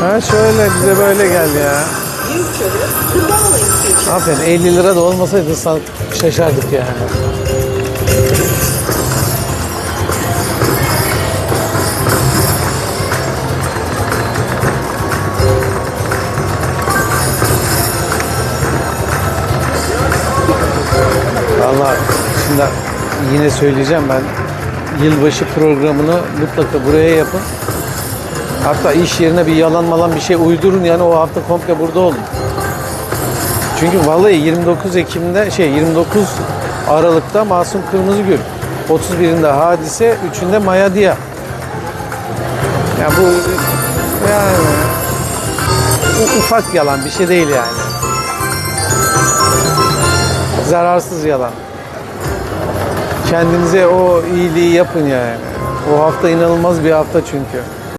Ha şöyle bize böyle gel ya. Aferin 50 lira da olmasaydı şaşardık yani. Valla şimdi yine söyleyeceğim ben yılbaşı programını mutlaka buraya yapın. Hatta iş yerine bir yalan malan bir şey uydurun yani o hafta komple burada olun. Çünkü vallahi 29 Ekim'de şey 29 Aralık'ta Masum Kırmızıgül. 31'inde Hadise, 3'ünde Maya Dia. Ya bu yani ufak yalan bir şey değil yani. Zararsız yalan. Kendinize o iyiliği yapın yani. O hafta inanılmaz bir hafta çünkü.